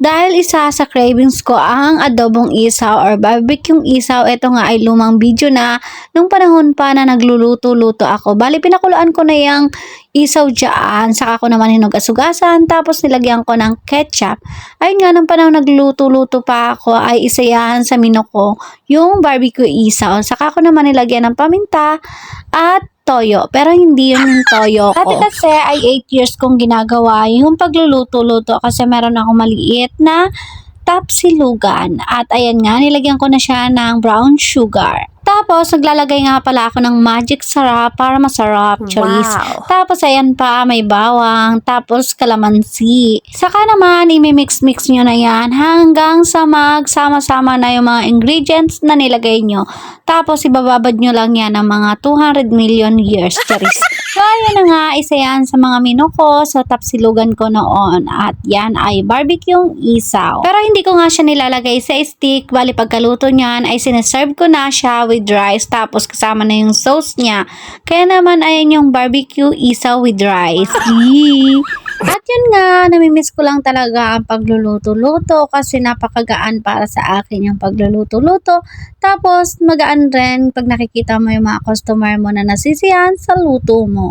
Dahil isa sa cravings ko ang adobong isaw or barbecue isaw, ito nga ay lumang video na nung panahon pa na nagluluto-luto ako. Bali, pinakulaan ko na yung isaw dyan, saka ko naman hinugas-ugasan, tapos nilagyan ko ng ketchup. Ayun nga, nung panahon nagluto-luto pa ako, ay isayahan sa mino ko yung barbecue isaw. Saka ko naman nilagyan ng paminta at toyo. Pero hindi yun yung toyo ko. Dati kasi ay 8 years kong ginagawa yung pagluluto-luto kasi meron akong maliit na tapsilugan. At ayan nga, nilagyan ko na siya ng brown sugar. Tapos, naglalagay nga pala ako ng magic sarap para masarap, choris. Wow. Tapos, ayan pa, may bawang, tapos kalamansi. Saka naman, imimix-mix nyo na yan hanggang sa magsama-sama na yung mga ingredients na nilagay nyo. Tapos, ibababad nyo lang yan ng mga 200 million years, charis. so, ayan na nga, isa yan sa mga menu ko sa tapsilugan ko noon. At yan ay barbecue isaw. Pero hindi ko nga siya nilalagay sa stick. Bali, pagkaluto niyan ay sineserve ko na siya with rice. Tapos, kasama na yung sauce niya. Kaya naman, ayan yung barbecue isaw with rice. Yee! At yun nga, namimiss ko lang talaga ang pagluluto-luto kasi napakagaan para sa akin yung pagluluto-luto. Tapos, magaan rin pag nakikita mo yung mga customer mo na nasisiyahan sa luto mo.